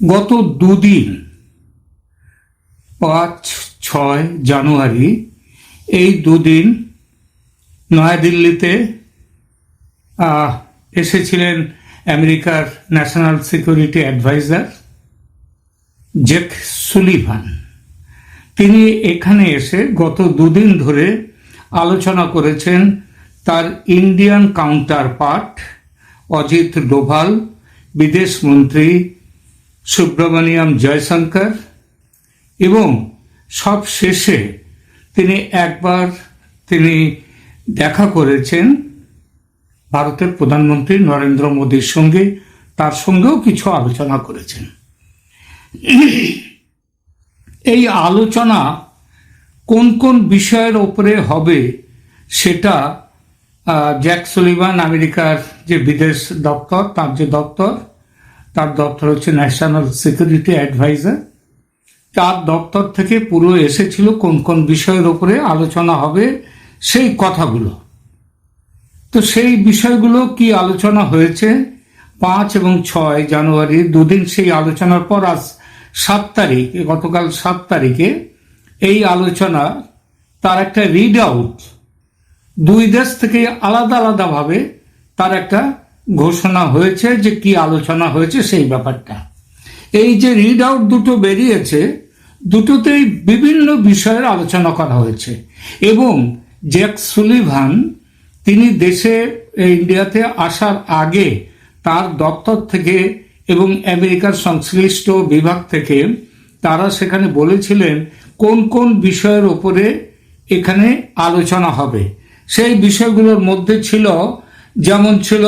গত দুদিন, পাঁচ, ছয় জানুয়ারি, এই দুদিন নয়াদিল্লিতে এসেছিলেন আমেরিকার national security adviser Jake Sullivan. তিনি এখানে এসে গত দুদিন ধরে আলোচনা করেছেন তার Indian counterpart Ajit Doval, বিদেশ মন্ত্রী সুব্রমণিয়াম জয়শঙ্কর এবং সব শেষে তিনি একবার তিনি দেখা করেছেন ভারতের প্রধানমন্ত্রী নরেন্দ্র মোদীর সঙ্গে, তার সঙ্গেও কিছু আলোচনা করেছেন। এই আলোচনা কোন কোন বিষয়ের ওপরে হবে সেটা জ্যাক সুলিভান, আমেরিকার যে বিদেশ দপ্তর, তার যে দপ্তর তার দপ্তর হচ্ছে ন্যাশনাল সিকিউরিটি অ্যাডভাইজার তার দপ্তর থেকে পুরো এসেছিল কোন কোন বিষয়ের ওপরে আলোচনা হবে, সেই কথাগুলো। তো সেই বিষয়গুলো কি আলোচনা হয়েছে? পাঁচ এবং ছয় জানুয়ারি দুদিন সেই আলোচনার পর আজ সাত তারিখ, গতকাল সাত তারিখে এই আলোচনা, তার একটা রিড আউট দুই দেশ থেকে আলাদা আলাদাভাবে তার একটা ঘোষণা হয়েছে যে কি আলোচনা হয়েছে সেই ব্যাপারটা। এই যে রিড আউট দুটো বেরিয়েছে, দুটোতেই বিভিন্ন বিষয়ের আলোচনা করা হয়েছে। এবং জ্যাক সুলিভান, তিনি দেশে ইন্ডিয়াতে আসার আগে তার দপ্তর থেকে এবং আমেরিকার সংশ্লিষ্ট বিভাগ থেকে তারা সেখানে বলেছিলেন কোন কোন বিষয়ের ওপরে এখানে আলোচনা হবে। সেই বিষয়গুলোর মধ্যে ছিল, যেমন ছিল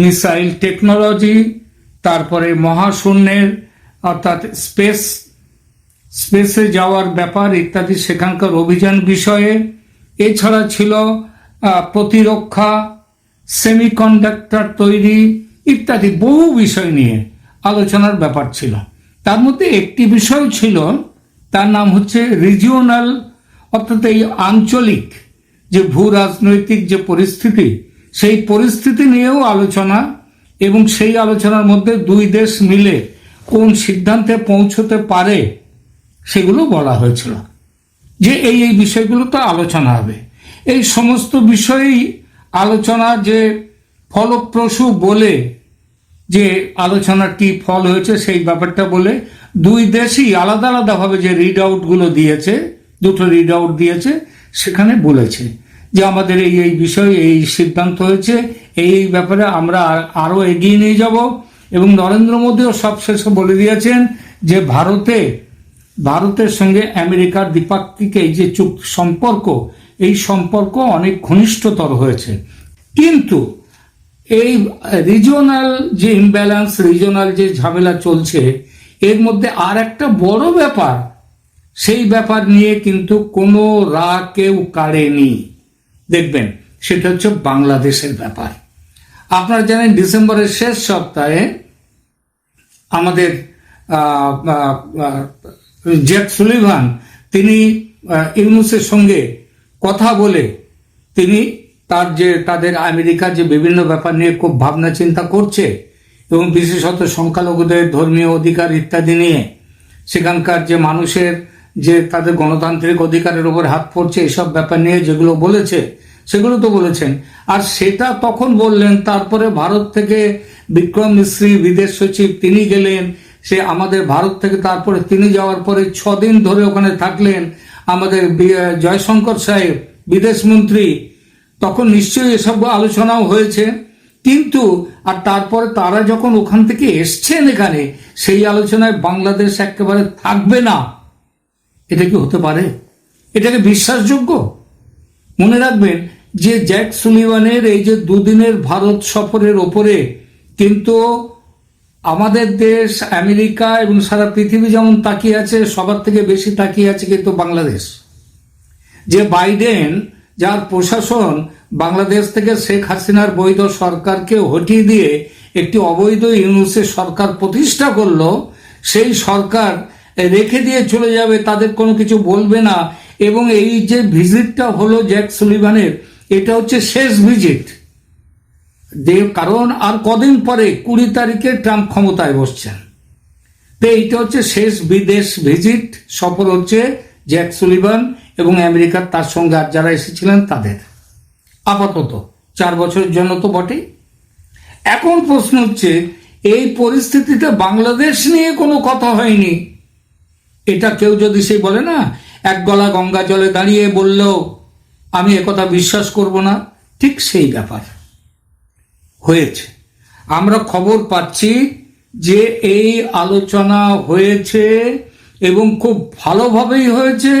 মিসাইল টেকনোলজি, তারপরে মহাশূন্যের, অর্থাৎ স্পেস, স্পেসে যাওয়ার ব্যাপার ইত্যাদি সেখানকার অভিযান বিষয়ে। এছাড়া ছিল প্রতিরক্ষা, সেমিকন্ডাক্টর তৈরি ইত্যাদি বহু বিষয় নিয়ে আলোচনার ব্যাপার ছিল। তার মধ্যে একটি বিষয় ছিল, তার নাম হচ্ছে রিজিওনাল অর্থাৎ এই আঞ্চলিক যে ভূ রাজনৈতিক যে পরিস্থিতি সেই পরিস্থিতি নিয়েও আলোচনা এবং সেই আলোচনার মধ্যে দুই দেশ মিলে কোন সিদ্ধান্তে পৌঁছতে পারে সেগুলো বলা হয়েছিল। যে এই এই বিষয়গুলো তো আলোচনা হবে। এই সমস্ত বিষয়েই আলোচনা যে ফলপ্রসূ বলে যে আলোচনাটি ফল হয়েছে সেই ব্যাপারটা বলে দুই দেশই আলাদা আলাদাভাবে যে রিড আউটগুলো দিয়েছে, দুটো রিড আউট দিয়েছে, সেখানে বলেছে। যে আমাদের এই এই বিষয়ে এই সিদ্ধান্ত হয়েছে, এই ব্যাপারে আমরা আরও এগিয়ে নিয়ে যাব। এবং নরেন্দ্র মোদীও সবশেষে বলে দিয়েছেন যে ভারতে, ভারতের সঙ্গে আমেরিকার দ্বিপাক্ষিক এই যে চুক্তি সম্পর্ক, এই সম্পর্ক অনেক ঘনিষ্ঠতর হয়েছে। কিন্তু এই রিজনাল যে ইমব্যালেন্স রিজনাল যে ঝামেলা চলছে, এর মধ্যে আর একটা বড় ব্যাপার, সেই ব্যাপার নিয়ে কিন্তু কোনো রা কেউ কাড়েনি। দেখবেন, সেটা হচ্ছে বাংলাদেশের ব্যাপার। আপনারা জানেন ডিসেম্বরের শেষ সপ্তাহে আমাদের জ্যাক সুলিভান, তিনি ইউনুসের সঙ্গে কথা বলে তিনি তার যে, তাদের আমেরিকা যে বিভিন্ন ব্যাপার নিয়ে খুব ভাবনা চিন্তা করছে এবং বিশেষত সংখ্যালঘুদের ধর্মীয় অধিকার ইত্যাদি নিয়ে, সেখানকার যে মানুষের যে তাদের গণতান্ত্রিক অধিকারের উপর হাত পড়ছে, এসব ব্যাপার নিয়ে যেগুলো বলেছে, সেগুলো তো বলেছেন। আর সেটা তখন বললেন, তারপরে ভারত থেকে বিক্রম মিশ্রী বিদেশ সচিব তিনি গেলেন। সে আমাদের ভারত থেকে তারপরে তিনি যাওয়ার পরে ছদিন ধরে ওখানে থাকলেন। আমাদের জয়শঙ্কর সাহেব, বিদেশ মন্ত্রী, তখন নিশ্চয়ই এসব আলোচনাও হয়েছে। কিন্তু, আর তারপরে তারা যখন ওখান থেকে এসছেন এখানে, সেই আলোচনায় বাংলাদেশ একেবারে থাকবে না। এটা কি হতে পারে? এটাকে বিশ্বাসযোগ্য? মনে রাখবেন যে জ্যাক সুলিভানের এই যে দুদিনের ভারত সফরের ওপরে কিন্তু আমাদের দেশ, আমেরিকা এবং সারা পৃথিবী যেমন তাকিয়ে আছে, সবার থেকে বেশি তাকিয়ে আছে কিন্তু বাংলাদেশ। যে বাইডেন, যার প্রশাসন বাংলাদেশ থেকে শেখ হাসিনার বৈধ সরকারকে হটিয়ে দিয়ে একটি অবৈধ ইউনুসের সরকার প্রতিষ্ঠা করল, সেই সরকার রেখে দিয়ে চলে যাবে, তাদের কোনো কিছু বলবে না। এবং এই যে ভিজিটটা হলো জ্যাক সুলিভানের, এটা হচ্ছে শেষ ভিজিট। কারণ আর কদিন পরে কুড়ি তারিখে ট্রাম্প ক্ষমতায় বসছেন। তো এইটা হচ্ছে শেষ বিদেশ ভিজিট সফর হচ্ছে জ্যাক সুলিভান এবং আমেরিকার তার সঙ্গে আর যারা এসেছিলেন তাদের। আপাতত চার বছরের জন্য তো বটেই। এখন প্রশ্ন হচ্ছে, এই পরিস্থিতিতে বাংলাদেশ নিয়ে কোনো কথা হয়নি। এটা কেউ যদি সে বলে, না, এক গলা গঙ্গা জলে দাঁড়িয়ে বললেও আমি একথা বিশ্বাস করব না, ঠিক সেই ব্যাপার। হয়েছে। আমরা খবর পাচ্ছি যে এই আলোচনা হয়েছে এবং খুব ভালোভাবেই হয়েছে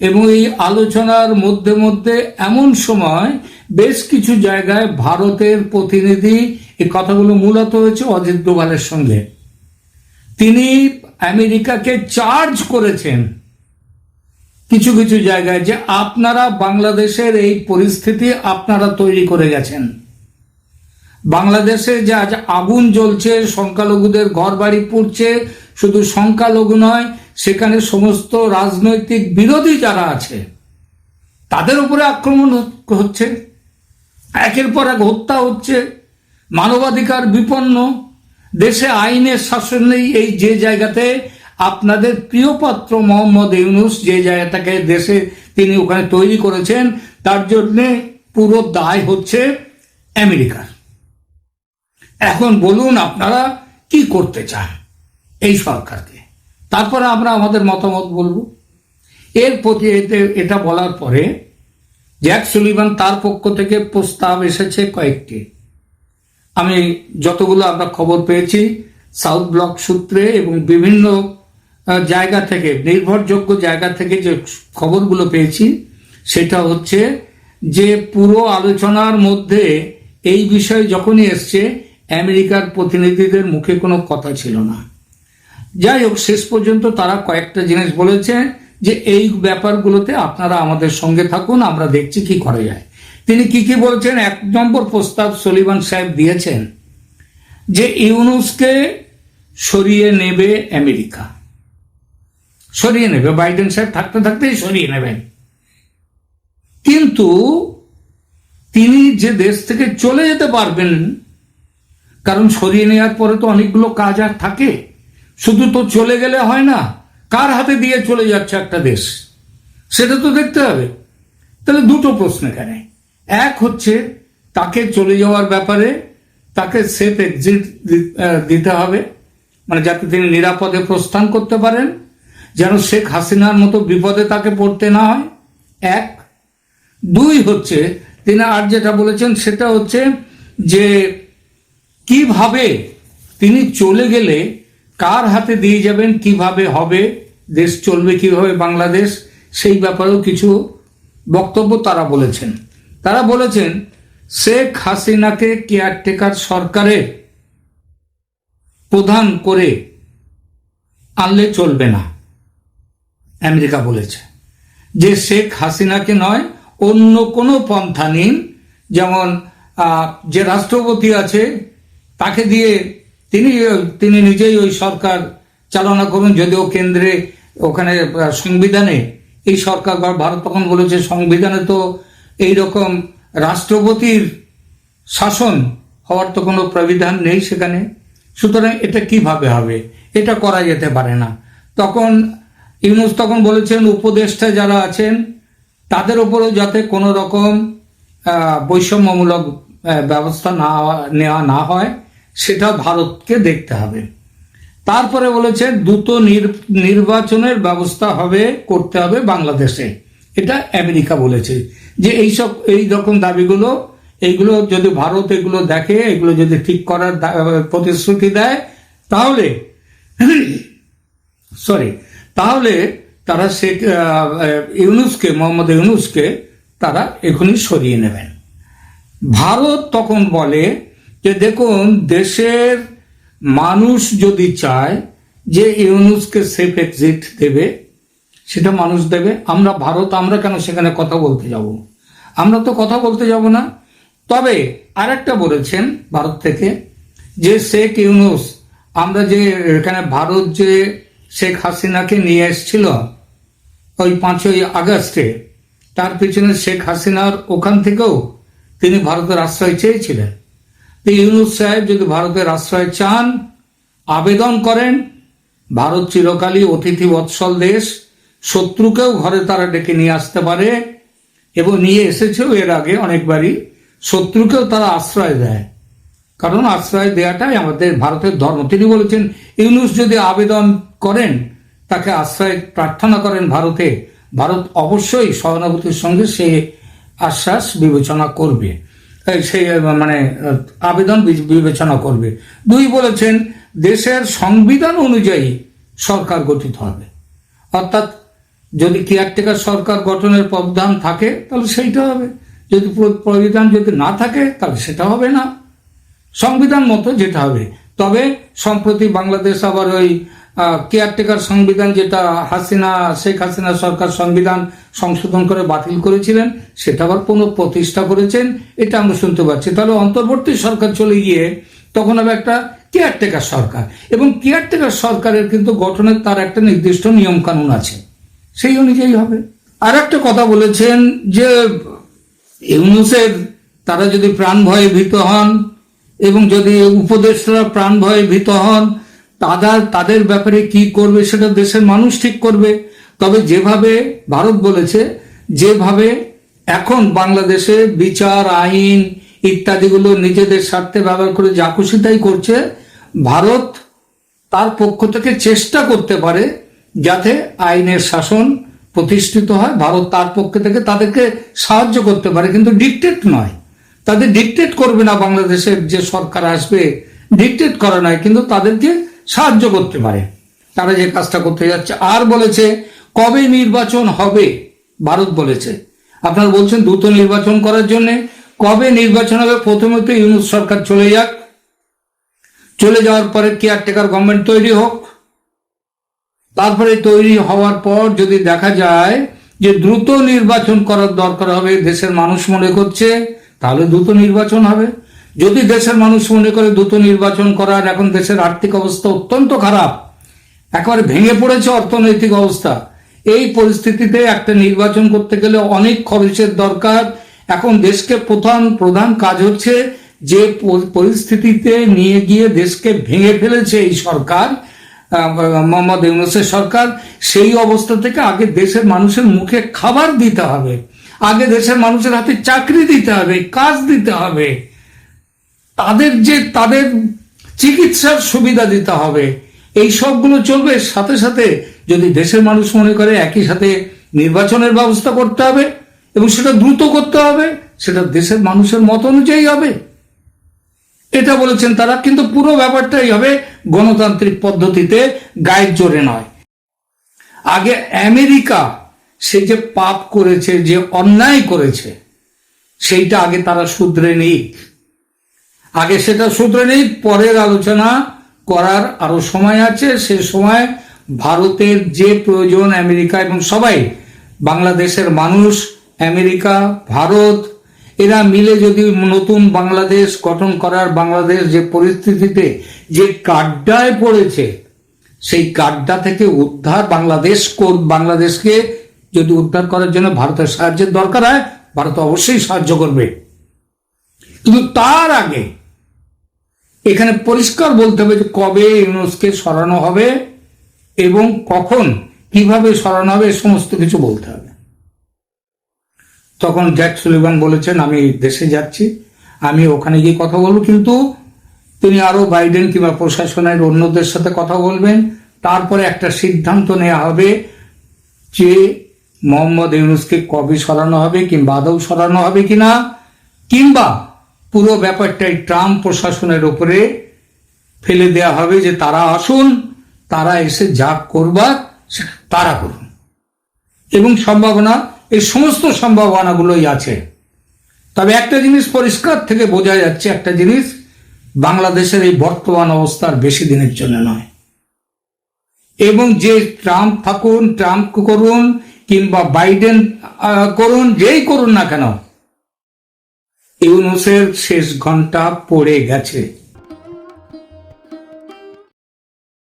এবং এই আলোচনার মধ্যে মধ্যে এমন সময় বেশ কিছু জায়গায় ভারতের প্রতিনিধি এই কথাগুলো মূলত হয়েছে অজিত ডোভালের সঙ্গে। তিনি আমেরিকাকে চার্জ করেছেন। কিছু কিছু জায়গায় যে আপনারা বাংলাদেশের এই পরিস্থিতি আপনারা তৈরি করে গেছেন। বাংলাদেশে যে আজ আগুন জ্বলছে, সংখ্যালঘুদের ঘর বাড়ি পুড়ছে, শুধু সংখ্যালঘু নয়, সেখানে সমস্ত রাজনৈতিক বিরোধী যারা আছে, তাদের উপরে আক্রমণ হচ্ছে। একের পর এক হত্যা হচ্ছে। মানবাধিকার বিপন্ন। দেশে আইনের শাসন নেই, এই যে জায়গাতে আপনাদের প্রিয়পাত্র মোহাম্মদ ইউনুস যে জায়গাটাকে দেশে তিনি ওখানে তৈরি করেছেন, তার জন্যে পুরো দায় হচ্ছে আমেরিকার। এখন বলুন আপনারা কি করতে চান এই সরকারকে? তারপরে আমরা আমাদের মতামত বলব। এর প্রতি এতে- এটা বলার পরে জ্যাক সুলিভান তার পক্ষ থেকে প্রস্তাব এসেছে কয়েকটি। আমি যতগুলো আমরা খবর পেয়েছি সাউথ ব্লক সূত্রে এবং বিভিন্ন জায়গা থেকে, নির্ভরযোগ্য জায়গা থেকে যে খবরগুলো পেয়েছি, সেটা হচ্ছে যে পুরো আলোচনার মধ্যে এই বিষয়ে যখনই এসছে, আমেরিকার প্রতিনিধিদের মুখে কোনো কথা ছিল না। যাই হোক, শেষ পর্যন্ত তারা কয়েকটা জিনিস বলেছে যে এই ব্যাপারগুলোতে আপনারা আমাদের সঙ্গে থাকুন, আমরা দেখছি কি করা যায়। তিনি কি কি বলছেন? এক নম্বর প্রস্তাব সলিমান সাহেব দিয়েছেন যে ইউনুসকে সরিয়ে নেবে আমেরিকা। সরিয়ে নেবে। বাইডেন সাহেব থাকতে থাকতেই সরিয়ে নেবেন। কিন্তু তিনি যে দেশ থেকে চলে যেতে পারবেন, কারণ সরিয়ে নেওয়ার পরে তো অনেকগুলো কাজ আর থাকে। শুধু তো চলে গেলে হয় না, কার হাতে দিয়ে চলে যাচ্ছে একটা দেশ? সেটা তো দেখতে হবে। তাহলে দুটো প্রশ্ন এখানে। এক হচ্ছে তাকে চলে যাওয়ার ব্যাপারে তাকে সেফ এক্সিট দিতে হবে মানে যাতে তিনি নিরাপদে প্রস্থান করতে পারেন, যেন শেখ হাসিনার মতো বিপদে তাকে পড়তে না হয়। এক। দুই হচ্ছে, তিনি আর যেটা বলেছেন সেটা হচ্ছে যে কীভাবে তিনি চলে গেলে, কার হাতে দিয়ে যাবেন, কীভাবে হবে, দেশ চলবে কীভাবে, বাংলাদেশ, সেই ব্যাপারেও কিছু বক্তব্য তারা বলেছেন। তারা বলেছেন, শেখ হাসিনাকে কেয়ারটেকার সরকারের প্রধান করে আনলে চলবে না, আমেরিকা বলেছে। যে শেখ হাসিনাকে নয়, অন্য কোনো পন্থা নিন, যেমন যে রাষ্ট্রপতি আছে, তাকে দিয়ে তিনি তিনি নিজেই ওই সরকার চালনা করুন, যদিও কেন্দ্রে ওখানে সংবিধানে এই সরকার, বা ভারত তখন বলেছে সংবিধানে তো এই রকম রাষ্ট্রপতির শাসন হওয়ার তো কোনো প্রবিধান নেই সেখানে। সুতরাং এটা কীভাবে হবে? এটা করা যেতে পারে না। তখন ইউনুস তখন বলেছেন, উপদেষ্টা যারা আছেন, তাদের উপরেও যাতে কোনো রকম বৈষম্যমূলক ব্যবস্থা না, নেওয়া না হয়, সেটা ভারতকে দেখতে হবে। তারপরে বলেছে দ্রুত নির- নির্বাচনের ব্যবস্থা হবে, করতে হবে বাংলাদেশে। এটা আমেরিকা বলেছে যে এইসব এই রকম দাবিগুলো এইগুলো যদি ভারত এগুলো দেখে এগুলো যদি ঠিক করার প্রতিশ্রুতি দেয় তাহলে সরি তাহলে তারা আহ, ইউনুসকে মোহাম্মদ ইউনুসকে তারা এখনই সরিয়ে নেবেন। ভারত তখন বলে যে দেখুন দেশের মানুষ যদি চায় যে ইউনুসকে সেফ এক্সিট দেবে সেটা মানুষ দেবে। আমরা ভারত, আমরা কেন সেখানে কথা বলতে যাব? আমরা তো কথা বলতে যাব না। তবে আরেকটা বলেছেন ভারত থেকে যে শেখ ইউনুস, আমরা যে এখানে ভারত যে শেখ হাসিনাকে নিয়ে এসেছিল ওই পাঁচই আগস্টে, তার পিছনে শেখ হাসিনার ওখান থেকেও তিনি ভারতের আশ্রয় চেয়েছিলেন। তো ইউনুস সাহেব যদি ভারতের আশ্রয় চান, আবেদন করেন, ভারত চিরকালই অতিথি বৎসল দেশ শত্রুকেও ঘরে তারা ডেকে নিয়ে আসতে পারে এবং নিয়ে এসেছেও এর আগে অনেকবারই। শত্রুকেও তারা আশ্রয় দেয়। কারণ আশ্রয় দেওয়াটাই আমাদের ভারতের ধর্ম। তিনি বলেছেন, ইউনুস যদি আবেদন করেন, তাকে আশ্রয় প্রার্থনা করেন ভারতে, ভারত অবশ্যই সহানুভূতির সঙ্গে সে আশ্বাস বিবেচনা করবে। সেই মানে আবেদন বিবেচনা করবে। দুই বলেছেন, দেশের সংবিধান অনুযায়ী সরকার গঠিত হবে। অর্থাৎ যদি কেয়ারটেকার সরকার গঠনের প্রাবধান থাকে, তাহলে সেইটা হবে। যদি প্র- প্রবিধান যদি না থাকে, তাহলে সেটা হবে না। সংবিধান মতো যেটা হবে। তবে সম্প্রতি বাংলাদেশ আবার ওই কেয়ারটেকার সংবিধান যেটা হাসিনা, শেখ হাসিনা সরকার সংবিধান সংশোধন করে বাতিল করেছিলেন, সেটা আবার পুনঃ প্রতিষ্ঠা করেছেন, এটা আমরা শুনতে পাচ্ছি। তাহলে অন্তর্বর্তী সরকার চলে গিয়ে তখন হবে একটা কেয়ারটেকার সরকার। এবং কেয়ারটেকার সরকারের কিন্তু গঠনের তার একটা নির্দিষ্ট নিয়ম কানুন আছে। সেই অনুযায়ী হবে। আর একটা কথা বলেছেন যে, ইউনুসের তারা যদি প্রাণ ভয়ে ভীত হন এবং যদি উপদেষ্টারা প্রাণ ভয়ে ভীত হন তাদের তাদের ব্যাপারে কি করবে সেটা দেশের মানুষ ঠিক করবে। তবে যেভাবে ভারত বলেছে, যেভাবে এখন বাংলাদেশে বিচার, আইন ইত্যাদিগুলো নিজেদের স্বার্থে ব্যবহার করে যা খুশি তাই করছে, ভারত তার পক্ষ থেকে চেষ্টা করতে পারে যাতে আইনের শাসন প্রতিষ্ঠিত হয়, ভারত তার পক্ষে থেকে তাদেরকে সাহায্য করতে পারে, কিন্তু ডিকটেট নয়। তাদের ডিকটেট করবে না বাংলাদেশের যে সরকার আসবে ডিকটেট করা নয় কিন্তু তাদেরকে সাহায্য করতে পারে। তারা যে কাজটা করতে যাচ্ছে। আর বলেছে, কবে নির্বাচন হবে? ভারত বলেছে। আপনারা বলছেন দ্রুত নির্বাচন করার জন্য। কবে নির্বাচন হবে? প্রথমে তো ইউনুস সরকার চলে যাক। চলে যাওয়ার পরে কেয়ারটেকার গভর্নমেন্ট তৈরি হোক। তারপরে তৈরি হওয়ার পর যদি দেখা যায় যে দ্রুত নির্বাচন করার দরকার হবে, দেশের মানুষ মনে করছে, তাহলে দ্রুত নির্বাচন হবে। যদি দেশের মানুষ মনে করে দ্রুত নির্বাচন করার, এখন দেশের আর্থিক অবস্থা অত্যন্ত খারাপ, একেবারে ভেঙে পড়েছে অর্থনৈতিক অবস্থা, এই পরিস্থিতিতে একটা নির্বাচন করতে গেলে অনেক খরচের দরকার। এখন দেশকে প্রধান প্রধান কাজ হচ্ছে যে পরিস্থিতিতে নিয়ে গিয়ে দেশকে ভেঙে ফেলেছে এই সরকার। মোহাম্মদ ইউনুসের সরকার, সেই অবস্থা থেকে আগে দেশের মানুষের মুখে খাবার দিতে হবে। আগে দেশের মানুষের হাতে চাকরি দিতে হবে, কাজ দিতে হবে। তাদের যে, তাদের চিকিৎসার সুবিধা দিতে হবে। এই সবগুলো চলবে। সাথে সাথে যদি দেশের মানুষ মনে করে একই সাথে নির্বাচনের ব্যবস্থা করতে হবে এবং সেটা দ্রুত করতে হবে, সেটা দেশের মানুষের মত অনুযায়ী হবে। এটা বলেছেন তারা, কিন্তু পুরো ব্যাপারটাই হবে গণতান্ত্রিক পদ্ধতিতে গায়ের জোরে নয়। আগে আমেরিকা সে যে পাপ করেছে, যে অন্যায় করেছে, সেইটা আগে তারা শুধরে নিক। আগে সেটা শুধরে নেই পরের আলোচনা করার আরও সময় আছে। সে সময় ভারতের যে প্রয়োজন আমেরিকা এবং সবাই, বাংলাদেশের মানুষ, আমেরিকা, ভারত, এরা মিলে যদি নতুন বাংলাদেশ গঠন করার বাংলাদেশ যে পরিস্থিতিতে যে কাড্ডায় পড়েছে, সেই গাড্ডা থেকে উদ্ধার বাংলাদেশ বাংলাদেশকে যদি উদ্ধার করার জন্য ভারতের সাহায্যের দরকার হয়, ভারত অবশ্যই সাহায্য করবে। কিন্তু তার আগে এখানে পরিষ্কার বলতে হবে যে কবে ইউনুসকে সরানো হবে এবং কখন কীভাবে সরানো হবে সমস্ত কিছু বলতে হবে। তখন জ্যাক সুলিভান বলেছেন, আমি দেশে যাচ্ছি, আমি ওখানে গিয়ে কথা বলব, কিন্তু তিনি আরও বাইডেন কিংবা প্রশাসনের অন্যদের সাথে কথা বলবেন। তারপরে একটা সিদ্ধান্ত নেওয়া হবে যে মোহাম্মদ ইউনুসকে কবে সরানো হবে কিংবা আদৌ সরানো হবে কিনা, কিংবা পুরো ব্যাপারটাই ট্রাম্প প্রশাসনের উপরে ফেলে দেওয়া হবে যে তারা আসুন, তারা এসে যা করবার তারা করুন। এবং সম্ভাবনা, এই সমস্ত সম্ভাবনাগুলোই আছে। তবে একটা জিনিস পরিষ্কার থেকে বোঝা যাচ্ছে, একটা জিনিস বাংলাদেশের এই বর্তমান অবস্থার বেশি দিনের জন্য নয়। এবং যে ট্রাম্প থাকুন, ট্রাম্প করুন, কিংবা বাইডেন করুন, যেই করুন না কেন, ইউনুসের শেষ ঘণ্টা পড়ে গেছে।